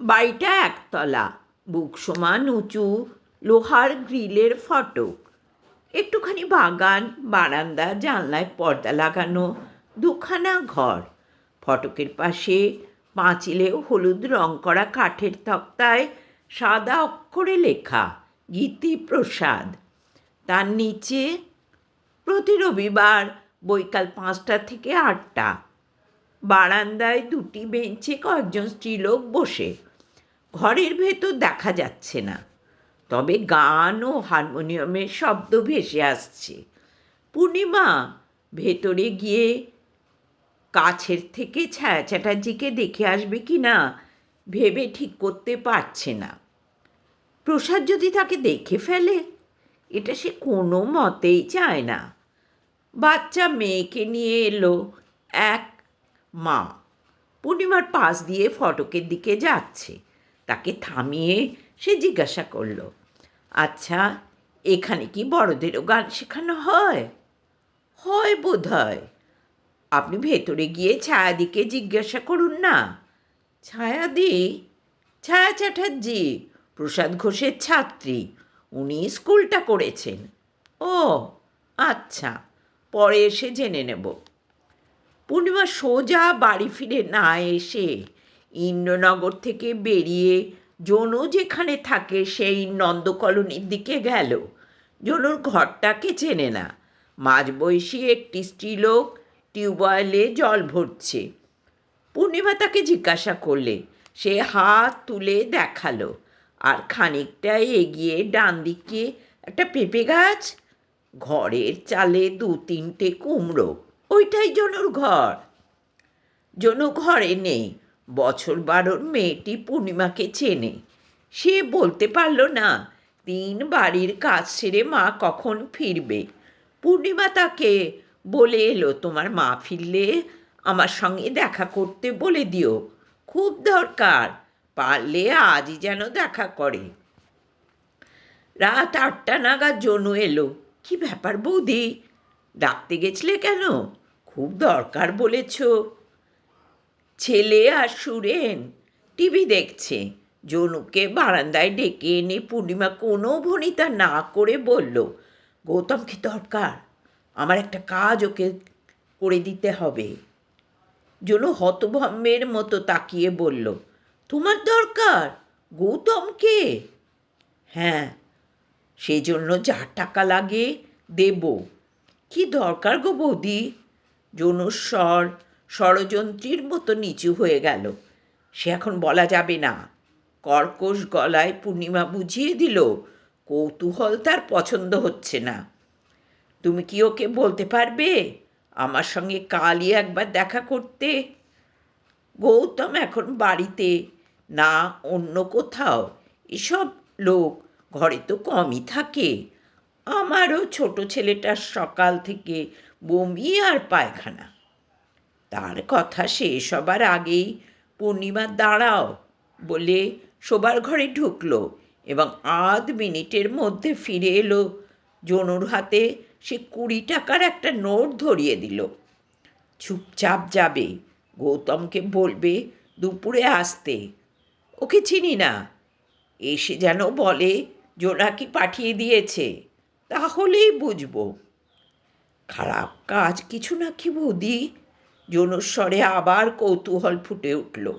বাড়িটা একতলা, বুক সমান উঁচু, লোহার গ্রিলের ফটক। একটুখানি বাগান, বারান্দা, জানলায় পর্দা লাগানো, দুখানা ঘর। ফটকের পাশে পাঁচিলে হলুদ রং করা কাঠের তক্তায় সাদা অক্ষরে লেখা, গীতি প্রসাদ। তার নিচে প্রতি রবিবার বৈকাল পাঁচটা থেকে আটটা। বারান্দায় দুটি বেঞ্চে কয়েকজন স্ত্রীলোক বসে। ঘরের ভেতর দেখা যাচ্ছে না। তবে গান ও হারমোনিয়ামের শব্দ ভেসে আসছে। পূর্ণিমা ভেতরে গিয়ে কাছের থেকে ছায়া চ্যাটার্জিকে দেখে আসবে কি না ভেবে ঠিক করতে পারছে না। প্রসাদ যদি তাকে দেখে ফেলে, এটা সে কোনো মতেই চায় না। বাচ্চা মেয়েকে নিয়ে এলো এক মা। পূর্ণিমার পাশ দিয়ে ফটকের দিকে যাচ্ছে। তাকে থামিয়ে সে জিজ্ঞাসা করল আচ্ছা এখানে কি বড়দেরও গান শেখানো হয়? হয় বোধ হয় আপনি ভেতরে গিয়ে ছায়াদিকে জিজ্ঞাসা করুন না। ছায়াদি? ছায়া চ্যাটার্জি, প্রসাদ ঘোষের ছাত্রী। উনি স্কুলটা করেছেন। ও আচ্ছা পরে এসে জেনে নেব। পূর্ণিমা সোজা বাড়ি ফিরে না এসে ইন্দ্রনগর থেকে বেরিয়ে জনু যেখানে থাকে সেই নন্দ কলোনির দিকে গেল। জনুর ঘরটাকে চেনে না। মাঝবয়সী একটি স্ত্রীলোক টিউবওয়েলে জল ভরছে। পূর্ণিমা তাকে জিজ্ঞাসা করলে, সে হাত তুলে দেখাল আর খানিকটা এগিয়ে ডান দিকে একটা পেঁপে গাছ, ঘরের চালে দু তিনটে কুমড়ো, ওইটাই জনুর ঘর। জনু ঘরে নেই বছর বারোর মেয়েটি পূর্ণিমাকে চেনে। সে বলতে পারল না, তিন বাড়ির কাজ সেরে মা কখন ফিরবে? পূর্ণিমা তাকে বলে এলো, তোমার মা ফিরলে আমার সঙ্গে দেখা করতে বলে দিও। খুব দরকার, পারলে আজই যেন দেখা করে। রাত আটটা নাগাদ জনু এলো। কি ব্যাপার বৌদি, ডাকতে গেছিলে কেন? খুব দরকার বলেছ। ছেলে আর সুরেন। টিভি দেখছে। জনুকে বারান্দায় ডেকে এনে পূর্ণিমা কোনো ভনিতা না করে বলল, গৌতমকে দরকার। আমার একটা কাজ ওকে করে দিতে হবে। জনু হতভম্বের মতো তাকিয়ে বলল, তোমার দরকার? গৌতমকে? হ্যাঁ সেই জন্য যা টাকা লাগে দেব। কি দরকার গো বৌদি? জনুর স্বর ষড়যন্ত্রীর মতো নিচু হয়ে গেল। সে এখন বলা যাবে না। কর্কশ গলায় পূর্ণিমা বুঝিয়ে দিল, কৌতূহল তার পছন্দ হচ্ছে না। তুমি কি ওকে বলতে পারবে? আমার সঙ্গে কালই একবার দেখা করতে। গৌতম এখন বাড়িতে, না অন্য কোথাও। এসব লোক ঘরে তো কমই থাকে। আমারও ছোট ছেলেটার সকাল থেকে বমি আর পায়খানা। তার কথা শেষ হবার আগেই পূর্ণিমা দাঁড়াও বলে শোবার ঘরে ঢুকলো এবং আধ মিনিটের মধ্যে ফিরে এলো। জনুর হাতে সে কুড়ি টাকার একটা নোট ধরিয়ে দিল। চুপচাপ যাবে, গৌতমকে বলবে দুপুরে আসতে। ওকে চিনি না। এসে যেন বলে, জোনাকি পাঠিয়ে দিয়েছে, তাহলেই বুঝব। খারাপ কাজ কিছু নাকি বৌদি? জনুস্বরে আবার কৌতূহল ফুটে উঠল।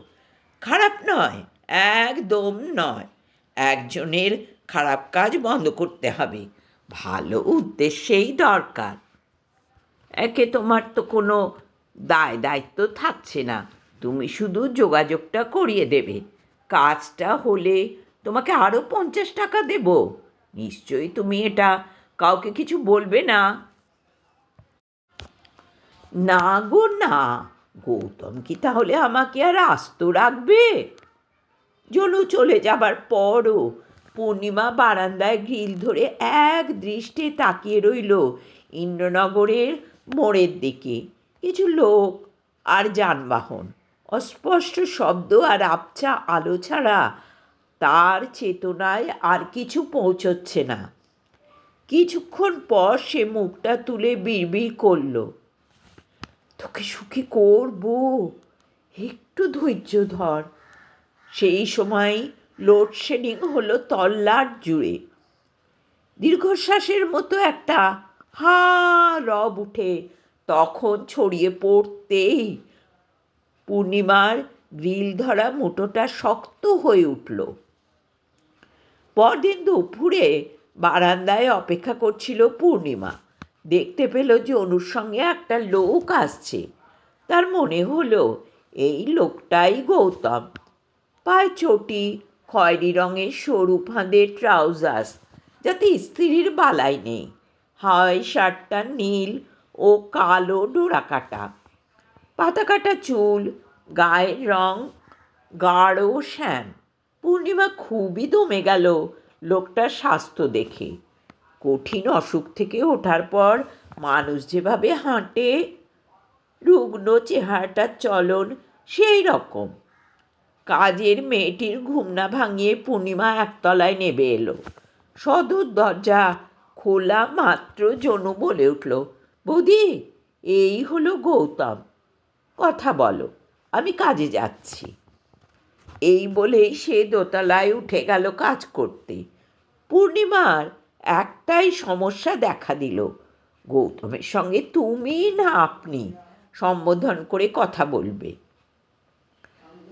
খারাপ নয়, একদম নয়। একজনের খারাপ কাজ বন্ধ করতে হবে। ভালো উদ্দেশ্যেই দরকার। একে তোমার তো কোনো দায় দায়িত্ব থাকছে না। তুমি শুধু যোগাযোগটা করিয়ে দেবে। কাজটা হলে তোমাকে আরও পঞ্চাশ টাকা দেব। নিশ্চয়ই তুমি এটা কাউকে কিছু বলবে না। না গো, না। গৌতম কি তাহলে আমাকে আর আস্ত রাখবে? জনু চলে যাবার পরও পূর্ণিমা বারান্দায় গ্রিল ধরে এক দৃষ্টে তাকিয়ে রইল ইন্দ্রনগরের মোড়ের দিকে। কিছু লোক আর যানবাহন, অস্পষ্ট শব্দ আর আবছা আলো ছাড়া তার চেতনায় আর কিছু পৌঁছচ্ছে না। কিছুক্ষণ পর সে মুখটা তুলে বিড়বিড় করল। তোকে সুখী করব। একটু ধৈর্য ধর। সেই সময় লোডশেডিং হলো তল্লাট জুড়ে। দীর্ঘশ্বাসের মতো একটা হা রব উঠে, তখন ছড়িয়ে পড়তেই পূর্ণিমার গ্রিল ধরা মুঠোটা শক্ত হয়ে উঠল। পরদিন দুপুরে বারান্দায় অপেক্ষা করছিল পূর্ণিমা। দেখতে পেল যে অনুর সঙ্গে একটা লোক আসছে। তার মনে হলো, এই লোকটাই গৌতম। পায়ে চটি, খয়েরি রঙের সরু ফাঁদের ট্রাউজার যাতে স্ত্রীর বালাই নেই। হাওয়াই শার্টটা নীল ও কালো ডোরা কাটা পাতা কাটা চুল, গায়ের রং গাঢ় শ্যাম। পূর্ণিমা খুবই দমে গেল লোকটার স্বাস্থ্য দেখে। কঠিন অসুখ থেকে ওঠার পর মানুষ যেভাবে হাঁটে, রুগ্ন চেহারাটার চলন সেই রকম। কাজের মেয়েটির ঘুমনা ভাঙিয়ে পূর্ণিমা একতলায় নেবে এলো। সদর দরজা খোলা মাত্র জনু বলে উঠল, বৌদি, এই হলো গৌতম। কথা বলো, আমি কাজে যাচ্ছি। এই বলেই সে দোতলায় উঠে গেল কাজ করতে। পূর্ণিমার একটাই সমস্যা দেখা দিল। গৌতমের সঙ্গে তুমি না আপনি সম্বোধন করে কথা বলবে।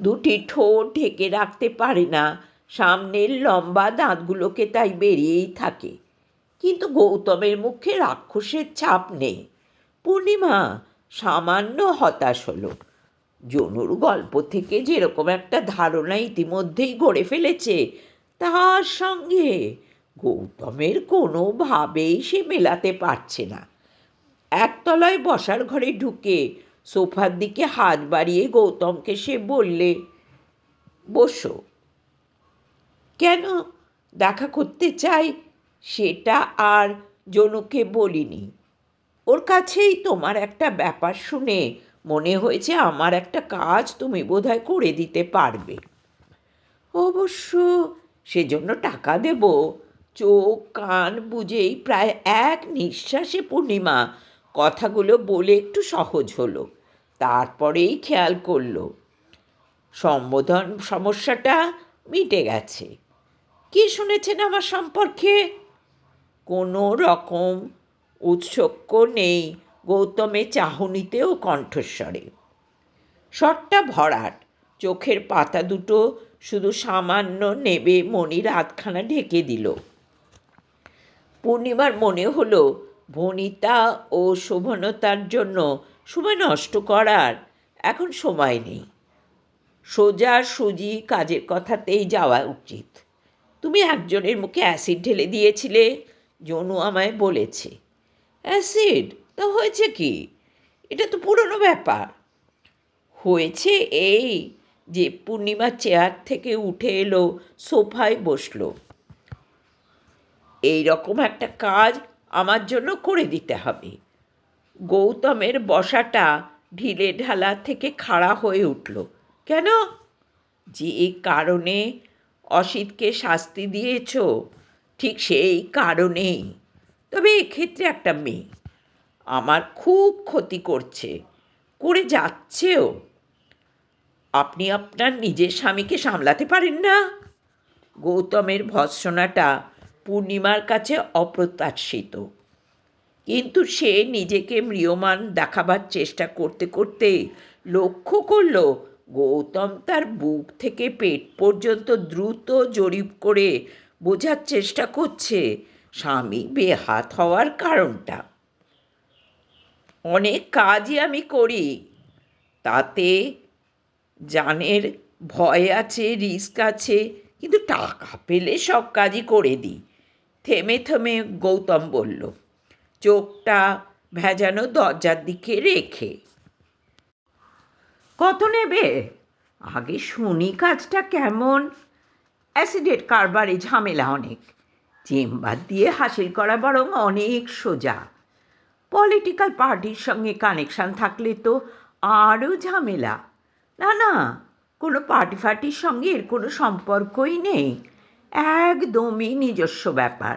দুটি ঠোঁট ঢেকে রাখতে পারে না। সামনের লম্বা দাঁতগুলোকে তাই বেরিয়েই থাকে। কিন্তু গৌতমের মুখে রাক্ষসের ছাপ নেই। পূর্ণিমা সামান্য হতাশ হলো। জনুর গল্প থেকে যেরকম একটা ধারণা ইতিমধ্যেই গড়ে ফেলেছে, তার সঙ্গে গৌতমের কোনোভাবেই সে মেলাতে পারছে না। একতলায় বসার ঘরে ঢুকে সোফার দিকে হাত বাড়িয়ে গৌতমকে সে বললে, বসো। কেন? দেখা করতে চাই? সেটা আর জনুকে বলিনি। ওর কাছেই তোমার একটা ব্যাপার শুনে মনে হয়েছে আমার একটা কাজ তুমি বোধহয় করে দিতে পারবে। অবশ্য সেজন্য টাকা দেব। চোখ, কান, বুঝেই প্রায় এক নিঃশ্বাসে পূর্ণিমা। কথাগুলো বলে একটু সহজ হলো। তারপরেই খেয়াল করল, সম্বোধন সমস্যাটা মিটে গেছে। কি শুনেছেন আমার সম্পর্কে? কোনো রকম উৎসক্য নেই গৌতমে চাহনিতেও কণ্ঠস্বরে। শটটা ভরাট, চোখের পাতা দুটো শুধু সামান্য নেবে মনির আধখানা ঢেকে দিল। পূর্ণিমার মনে হলো ভনিতা ও শোভনতার জন্য সময় নষ্ট করার এখন সময় নেই। সোজা সুজি কাজের কথাতেই যাওয়া উচিত। তুমি একজনের মুখে অ্যাসিড ঢেলে দিয়েছিলে, জনু আমায় বলেছে। অ্যাসিড? তা হয়েছে কি? এটা তো পুরনো ব্যাপার। হয়েছে এই যে পূর্ণিমা চেয়ার থেকে উঠে এলো, সোফায় বসল। এই রকম একটা কাজ আমার জন্য করে দিতে হবে। গৌতমের বসাটা ঢিলে ঢালা থেকে খাড়া হয়ে উঠল। কেন? যে কারণে অসিতকে শাস্তি দিয়েছ, ঠিক সেই কারণেই। তবে এক্ষেত্রে একটা মেয়ে আমার খুব ক্ষতি করছে। করে যাচ্ছেও। আপনি আপনার নিজের স্বামীকে সামলাতে পারেন না? গৌতমের ভৎসনাটা পূর্ণিমার কাছে অপ্রত্যাশিত। কিন্তু সে নিজেকে ম্রিয়মান দেখাবার চেষ্টা করতে করতে লক্ষ্য করল, গৌতম তার বুক থেকে পেট পর্যন্ত দ্রুত জরিপ করে বোঝার চেষ্টা করছে, স্বামী বেহাত হওয়ার কারণটা। অনেক কাজই আমি করি, তাতে জানের ভয় আছে, রিস্ক আছে, কিন্তু টাকা পেলে সব কাজই করে দিই। থেমে থেমে গৌতম বলল, চোখটা ভেজানো দরজার দিকে রেখে। কত নেবে? আগে শুনি কাজটা কেমন? অ্যাসিডেট কারবারে ঝামেলা অনেক। চেম্বার দিয়ে হাসিল করা বরং অনেক সোজা। পলিটিক্যাল পার্টির সঙ্গে কানেকশান থাকলে তো আরও ঝামেলা। না না, কোনো পার্টি ফার্টির সঙ্গে এর কোনো সম্পর্কই নেই। একদমই নিজস্ব ব্যাপার।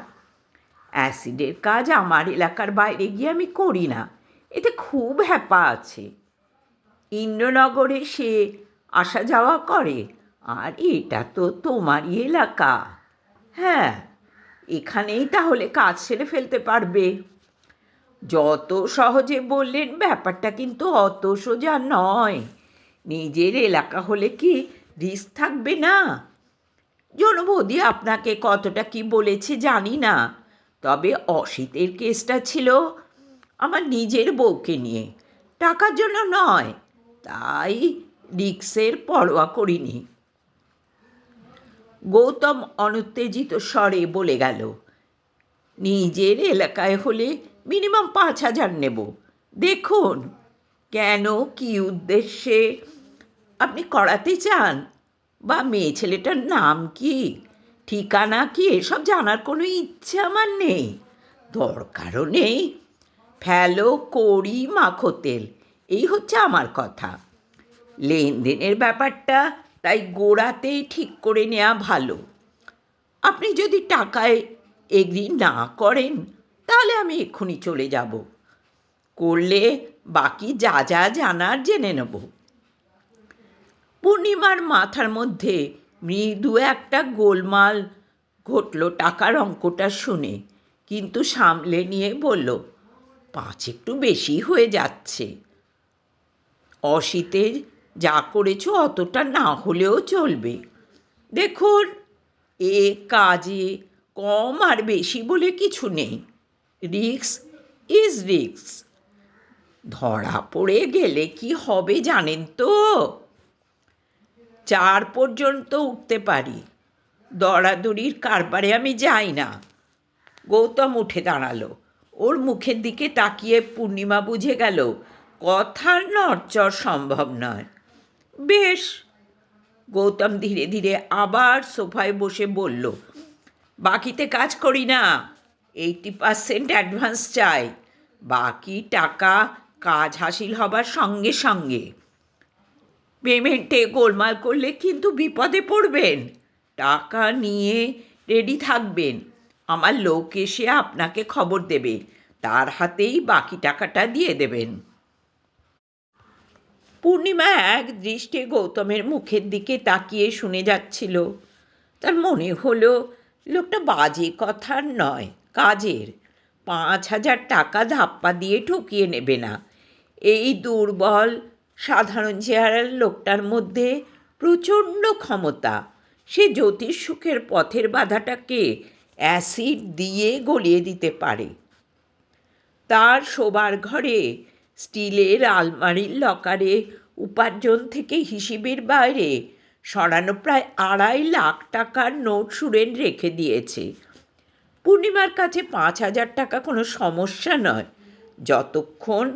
অ্যাসিডের কাজ আমার এলাকার বাইরে গিয়ে আমি করি না। এতে খুব হ্যাপা আছে। ইন্দ্রনগরে সে আসা যাওয়া করে, আর এটা তো তোমারই এলাকা। হ্যাঁ এখানেই তাহলে কাজ সেরে ফেলতে পারবে। যত সহজে বললেন, ব্যাপারটা কিন্তু অত সোজা নয়। নিজের এলাকা হলে কি রিস্ক থাকবে না? জনবৌদি আপনাকে কতটা কি বলেছে জানি না। তবে অসিতের কেসটা ছিল আমার নিজের বউকে নিয়ে। টাকার জন্য নয়, তাই রিক্সের পরোয়া করিনি। গৌতম অনুত্তেজিত স্বরে বলে গেল, নিজের এলাকায় হলে মিনিমাম পাঁচ হাজার নেব। দেখুন, কেন কি উদ্দেশ্যে আপনি করাতে চান? বা মেয়ে ছেলেটার নাম কি? ঠিকানা কি? এসব জানার কোনো ইচ্ছে আমার নেই। দরকারও নেই। ফেলো, কড়ি, মাখো তেল। এই হচ্ছে আমার কথা। লেনদেনের ব্যাপারটা তাই গোড়াতেই ঠিক করে নেওয়া ভালো। আপনি যদি টাকায় এগ্রি না করেন, তাহলে আমি এক্ষুনি চলে যাব। করলে বাকি যা যা জানার জেনে নেব। পূর্ণিমার মাথার মধ্যে মৃদু একটা গোলমাল ঘটল টাকার অঙ্কটা শুনে। কিন্তু সামলে নিয়ে বলল, পাঁচ একটু বেশি হয়ে যাচ্ছে। অসিতের যা করেছ অতটা না হলেও চলবে। দেখুন, এ কাজে কম আর বেশি বলে কিছু নেই। রিক্স ইজ রিক্স ধরা পড়ে গেলে কি হবে জানেন তো? চার পর্যন্ত উঠতে পারি। দরাদরির কারবারে আমি যাই না। গৌতম উঠে দাঁড়াল। ওর মুখের দিকে তাকিয়ে পূর্ণিমা বুঝে গেল, কথার নড়চড় সম্ভব নয়। বেশ। গৌতম ধীরে ধীরে আবার সোফায় বসে বলল, বাকিতে কাজ করি না। এইটি পার্সেন্ট অ্যাডভান্স চাই। বাকি টাকা কাজ হাসিল হবার সঙ্গে সঙ্গে। পেমেন্টে গোলমাল করলে কিন্তু বিপদে পড়বেন। টাকা নিয়ে রেডি থাকবেন। আমার লোক এসে আপনাকে খবর দেবে। তার হাতেই বাকি টাকাটা দিয়ে দেবেন। পূর্ণিমা এক দৃষ্টে গৌতমের মুখের দিকে তাকিয়ে শুনে যাচ্ছিল। তার মনে হলো, লোকটা বাজে কথার নয়, কাজের। পাঁচ হাজার টাকা ধাপ্পা দিয়ে ঠকিয়ে নেবে না। এই দুর্বল সাধারণ চেহারার লোকটার মধ্যে প্রচণ্ড ক্ষমতা। সে জ্যোতিষ সুখের পথের বাধাটাকে অ্যাসিড দিয়ে গলিয়ে দিতে পারে। তার শোবার ঘরে স্টিলের আলমারির লকারে উপার্জন থেকে হিসেবের বাইরে সরানো প্রায় আড়াই লাখ টাকার নোট সুরেন রেখে দিয়েছে। পূর্ণিমার কাছে পাঁচ হাজার টাকা কোনো সমস্যা নয়। যতক্ষণ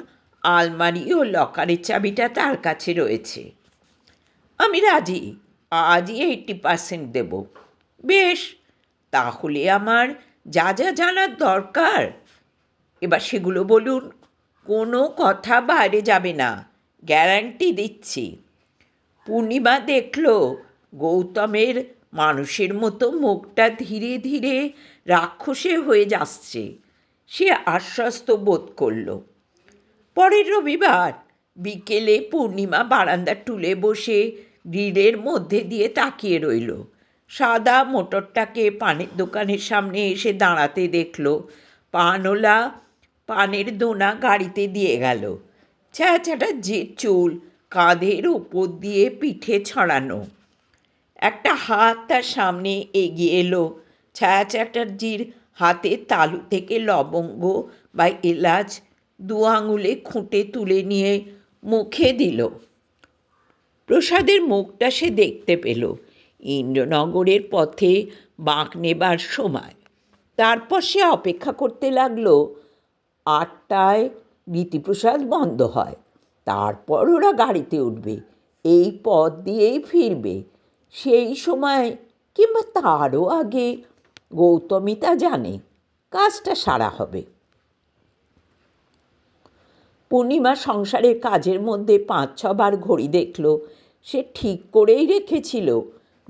আলমারি ও লকারের চাবিটা তার কাছে রয়েছে। আমি রাজি, আজই এইটটি পার্সেন্ট দেব। বেশ, তাহলে আমার যা যা জানার দরকার। এবার সেগুলো বলুন, কোনো কথা বাইরে যাবে না, গ্যারান্টি দিচ্ছি। পূর্ণিমা দেখল, গৌতমের মানুষের মতো মুখটা ধীরে ধীরে রাক্ষসে হয়ে যাচ্ছে। সে আশ্বস্ত বোধ করল। পরের রবিবার বিকেলে পূর্ণিমা বারান্দার টুলে বসে গ্রিলের মধ্যে দিয়ে তাকিয়ে রইল। সাদা মোটরটাকে পানের দোকানের সামনে এসে দাঁড়াতে দেখল। পানওলা পানের দোনা গাড়িতে দিয়ে গেল। ছ্যাঁচাটা যে চুল, কাঁধের ওপর দিয়ে পিঠে ছড়ানো। একটা হাত তার সামনে এগিয়ে এলো। ছায়া চ্যাটার্জির হাতে তালু থেকে লবঙ্গ বা এলাচ দু আঙুলে খুঁটে তুলে নিয়ে মুখে দিল। প্রসাদের মুখটা সে দেখতে পেল। ইন্দ্রনগরের পথে বাঁক নেবার সময়। তারপর সে অপেক্ষা করতে লাগল, আটটায় নীতিপ্রসাদ বন্ধ হয়, তারপর ওরা গাড়িতে উঠবে, এই পথ দিয়েই ফিরবে। সেই সময় কিংবা তারও আগে গৌতমী তা জানে, কাজটা সারা হবে। পূর্ণিমা সংসারের কাজের মধ্যে পাঁচ ছবার ঘড়ি দেখল। সে ঠিক করেই রেখেছিল।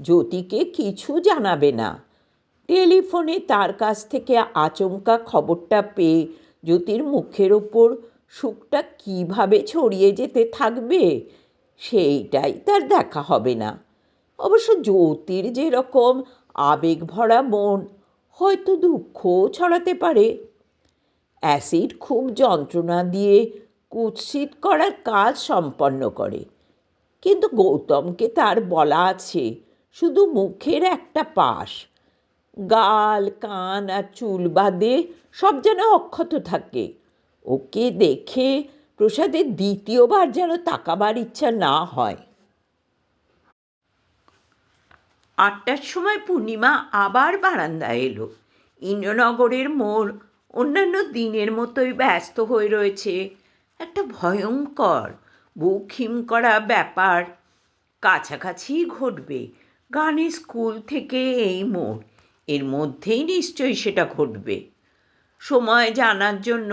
জ্যোতিকে কিছু জানাবে না। টেলিফোনে তার কাছ থেকে আচমকা খবরটা পেয়ে জ্যোতির মুখের ওপর, সুখটা কীভাবে ছড়িয়ে যেতে থাকবে? সেইটাই তার দেখা হবে না। অবশ্য জ্যোতির যেরকম আবেগ ভরা মন, হয়তো দুঃখও ছড়াতে পারে। অ্যাসিড খুব যন্ত্রণা দিয়ে কুৎসিত করার কাজ সম্পন্ন করে। কিন্তু গৌতমকে তার বলা আছে, শুধু মুখের একটা পাশ। গাল, কান আর চুল বাদে সব যেন অক্ষত থাকে। ওকে দেখে প্রসাদের দ্বিতীয়বার যেন তাকাবার ইচ্ছা না হয়। আটটার সময় পূর্ণিমা আবার বারান্দায় এলো। ইন্দ্রনগরের মোড় অন্যান্য দিনের মতোই ব্যস্ত হয়ে রয়েছে। একটা ভয়ঙ্কর বুক হিম করা ব্যাপার। কাছাকাছি ঘটবে গানের স্কুল থেকে এই মোড়, এর মধ্যেই নিশ্চয়ই সেটা ঘটবে। সময় জানার জন্য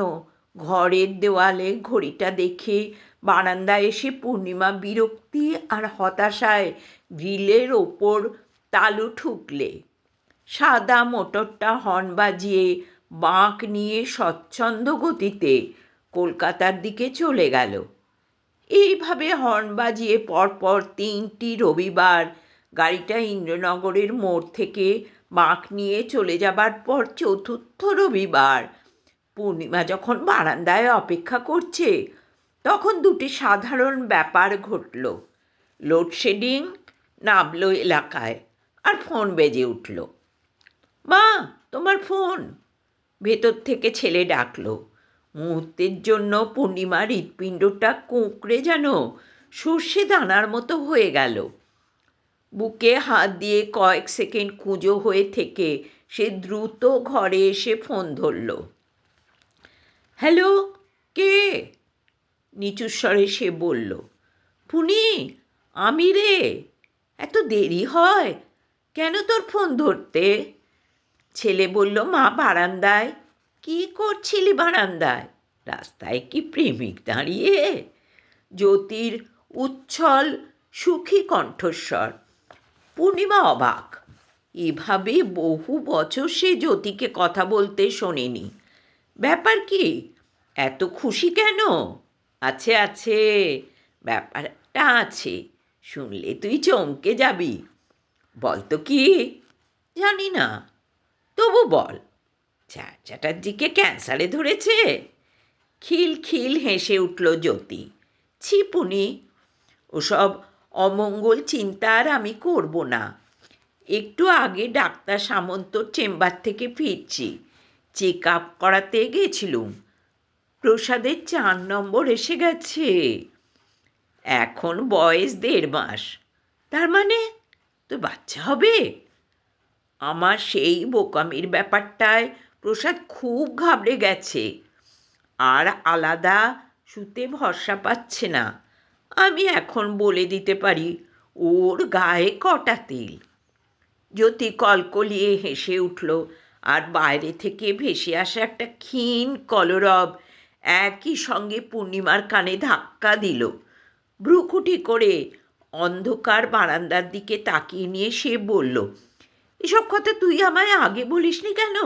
ঘরের দেওয়ালে ঘড়িটা দেখে বারান্দায় এসে পূর্ণিমা বিরক্তি আর হতাশায় গ্রিলের ওপর তালু ঠুকলে। সাদা মোটরটা হর্ন বাজিয়ে বাঁক নিয়ে স্বচ্ছন্দ গতিতে কলকাতার দিকে চলে গেল। এইভাবে হর্ন বাজিয়ে পরপর তিনটি রবিবার গাড়িটা ইন্দ্রনগরের মোড় থেকে বাঁক নিয়ে চলে যাবার পর চতুর্থ রবিবার। পূর্ণিমা যখন বারান্দায় অপেক্ষা করছে, তখন দুটি সাধারণ ব্যাপার ঘটল। লোডশেডিং নামলো এলাকায় আর ফোন বেজে উঠল। মা, তোমার ফোন! ভেতর থেকে ছেলে ডাকলো। মুহূর্তের জন্য পূর্ণিমার হৃৎপিণ্ডটা কুঁকড়ে যেন সর্ষে দানার মতো হয়ে গেল। বুকে হাত দিয়ে কয়েক সেকেন্ড কুঁজো হয়ে থেকে সে দ্রুত ঘরে এসে ফোন ধরল। হ্যালো, কে? নিচুস্বরে সে বলল, পুনি, আমি রে। এত দেরি হয়, কেন তোর ফোন ধরতে? ছেলে বলল, মা বারান্দায় কি করছিলি বারান্দায়? রাস্তায় কি প্রেমিক দাঁড়িয়ে? জ্যোতির উচ্ছল সুখী কণ্ঠস্বর। পূর্ণিমা অবাক। এভাবে বহু বছর সে জ্যোতিকে কথা বলতে শোনেনি। ব্যাপার কি? এত খুশি কেন? আছে আছে। ব্যাপারটা আছে। শুনলে তুই চমকে যাবি। বল তো কি? জানি না। তবু বল। চা চ্যাটার্জিকে ক্যান্সারে ধরেছে। খিল খিল হেসে উঠল জ্যোতি। ছিপুনি ওসব অমঙ্গল চিন্তা আর আমি করব না। একটু আগে ডাক্তার সামন্তর চেম্বার থেকে ফিরছি। চেক আপ করাতে গেছিলুম। প্রসাদের চার নম্বর এসে গেছে। এখন বয়স দেড় মাস। তার মানে তো বাচ্চা হবে? আমার সেই বোকামির ব্যাপারটায় প্রসাদ খুব ঘাবড়ে গেছে। আর আলাদা শুতে ভরসা পাচ্ছে না। আমি এখন বলে দিতে পারি, ওর গায়ে কটা তিল। জ্যোতি কলকলিয়ে হেসে উঠল, আর বাইরে থেকে ভেসে আসা একটা ক্ষীণ কলরব একই সঙ্গে পূর্ণিমার কানে ধাক্কা দিল। ভ্রুকুটি করে অন্ধকার বারান্দার দিকে তাকিয়ে নিয়ে সে বলল, এসব কথা তুই আমায় আগে বলিসনি কেন?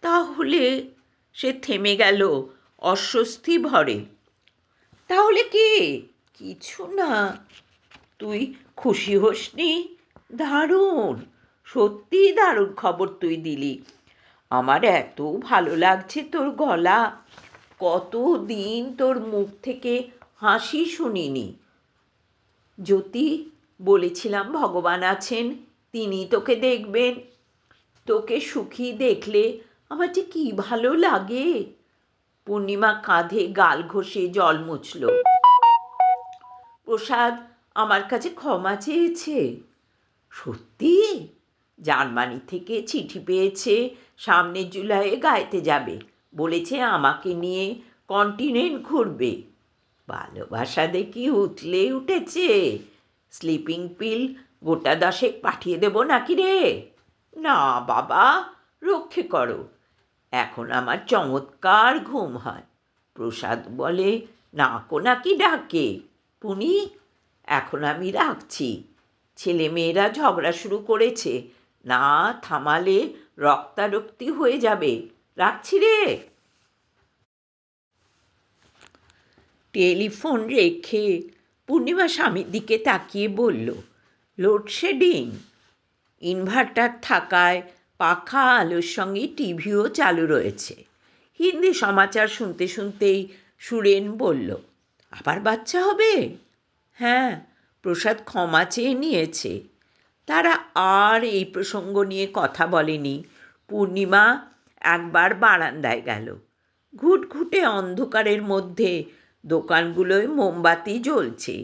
তাহলে সে থেমে গেল অস্বস্তি ভরে। তাহলে কি? কিছু না। তুই খুশি হসনি? দারুণ। সত্যি দারুণ খবর তুই দিলি। আমার এত ভালো লাগছে তোর গলা। কত দিন তোর মুখ থেকে হাসি শুনিনি। জ্যোতি, বলেছিলাম ভগবান আছেন তিনি তোকে দেখবেন। তোকে সুখী দেখলে আমার যে কি ভালো লাগে? পূর্ণিমা কাঁধে গাল ঘষে জল মুছল। প্রসাদ আমার কাছে ক্ষমা চেয়েছে। সত্যি? জার্মানি থেকে চিঠি পেয়েছে সামনের জুলাইয়ে গাইতে যাবে। বলেছে আমাকে নিয়ে কন্টিনেন্ট ঘুরবে। ভালোবাসা দেখি উঠলে উঠেছে। স্লিপিং পিল গোটা দশেক পাঠিয়ে দেব নাকি রে? না বাবা, রক্ষে করো। এখন আমার চমৎকার ঘুম হয়। প্রসাদ বলে, নাকো নাকি ডাকে? পুনি, এখন আমি রাখছি। ছেলে মেয়েরা ঝগড়া শুরু করেছে। না, থামালে রক্তারক্তি হয়ে যাবে। রাখছি রে। টেলিফোন রেখে পূর্ণিমা স্বামীর দিকে তাকিয়ে বলল লোডশেডিং ইনভার্টার থাকায় পাখা আলোর সঙ্গে টিভিও চালু রয়েছে। হিন্দি সমাচার শুনতে শুনতেই সুরেন বলল, আবার বাচ্চা হবে? হ্যাঁ প্রসাদ ক্ষমা চেয়ে নিয়েছে। তারা আর এই প্রসঙ্গ নিয়ে কথা বলেনি। পূর্ণিমা একবার বারান্দায় গেল। ঘুটঘুটে অন্ধকারের মধ্যে দোকানগুলোয় মোমবাতি জ্বলছে।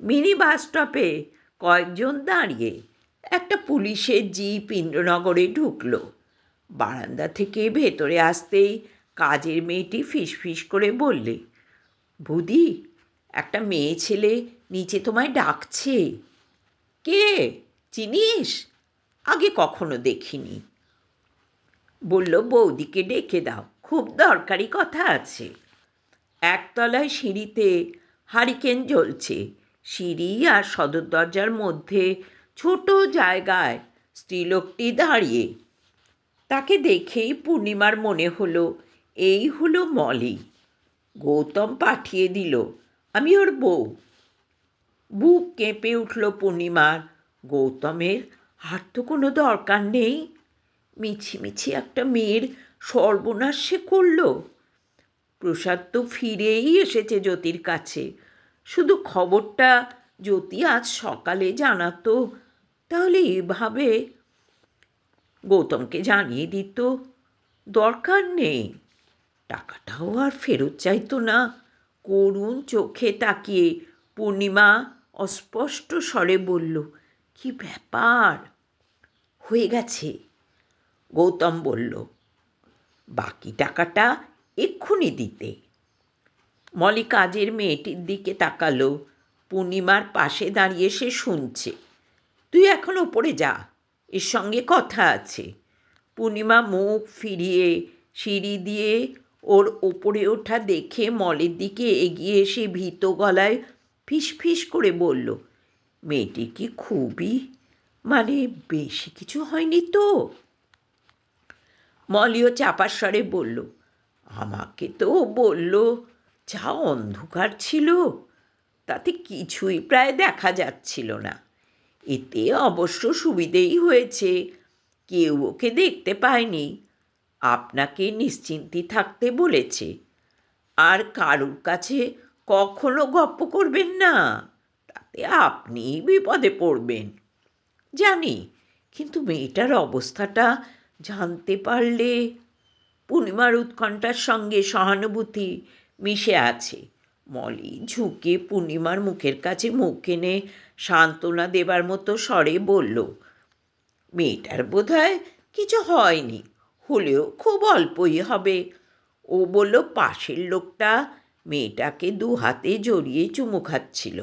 মিনি বাস স্টপে কয়েকজন দাঁড়িয়ে একটা পুলিশের জিপ ইন্দ্রনগরে ঢুকলো। বারান্দা থেকে ভেতরে আসতেই কাজের মেয়েটি ফিসফিস করে বললে, বুদি, একটা মেয়ে ছেলে নিচে তোমায় ডাকছে। কে? চিনিস? আগে কখনো দেখিনি। বলল, বৌদিকে ডেকে দাও, খুব দরকারি কথা আছে। একতলায় সিঁড়িতে হারিকেন জ্বলছে। সিঁড়ি আর সদর দরজার মধ্যে ছোট জায়গায় স্ত্রীলোকটি দাঁড়িয়ে। তাকে দেখেই পূর্ণিমার মনে হলো, এই হলো মলি। গৌতম পাঠিয়ে দিল, আমি ওর বউ। বুক কেঁপে উঠল পূর্ণিমার। গৌতমের আর তো কোনো দরকার নেই। মিছিমিছি একটা মেয়ের সর্বনাশ সে করল। প্রসাদ তো ফিরেই এসেছে জ্যোতির কাছে। শুধু খবরটা জ্যোতি আজ সকালে জানাতো, তাহলে এভাবে গৌতমকে জানিয়ে দিত, দরকার নেই, টাকাটাও আর ফেরত চাইতো না। করুণ চোখে তাকিয়ে পূর্ণিমা অস্পষ্ট স্বরে বলল, কি ব্যাপার? হয়ে গেছে। গৌতম বলল, বাকি টাকাটা এক্ষুনি দিতে। মলি কাজের মেয়েটির দিকে তাকালো। পূর্ণিমার পাশে দাঁড়িয়ে সে শুনছে। তুই এখন ওপরে যা, এর সঙ্গে কথা আছে পূর্ণিমা মুখ ফিরিয়ে সিঁড়ি দিয়ে ওর ওপরে ওঠা দেখে মলের দিকে এগিয়ে এসে ভীত গলায় ফিস ফিস করে বলল, মেয়েটি কি খুবই মানে বেশি কিছু হয়নি তো মলিও চাপার স্বরে বলল, আমাকে তো বলল, যা অন্ধকার ছিল তাতে কিছুই প্রায় দেখা যাচ্ছিল না। এতে অবশ্য সুবিধেই হয়েছে। কেউ ওকে দেখতে পায়নি। আপনাকে নিশ্চিন্তি থাকতে বলেছে। আর কারুর কাছে কখনো গপ্প করবেন না। তাতে আপনিই বিপদে পড়বেন। জানি, কিন্তু মেয়েটার অবস্থাটা জানতে পারলে পূর্ণিমার উৎকণ্ঠার সঙ্গে সহানুভূতি মিশে আছে। মলি ঝুঁকে পূর্ণিমার মুখের কাছে মুখ এনে সান্ত্বনা দেবার মতো স্বরে বলল, মেয়েটার বোধ কিছু হয়নি, হলেও খুব অল্পই হবে। ও বলল, পাশের লোকটা মেয়েটাকে দু হাতে জড়িয়ে চুমু খাচ্ছিল,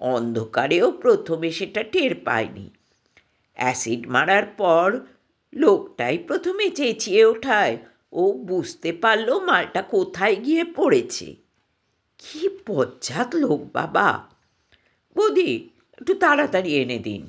অন্ধকারেও প্রথমে সেটা টের পায়নি। অ্যাসিড মারার পর লোকটাই প্রথমে চেঁচিয়ে ওঠায়, ও বুঝতে পারল মালটা কোথায় গিয়ে পড়েছে। কি পশ্চাৎ লোক বাবা? বৌদি একটু তাড়াতাড়ি এনে দিন।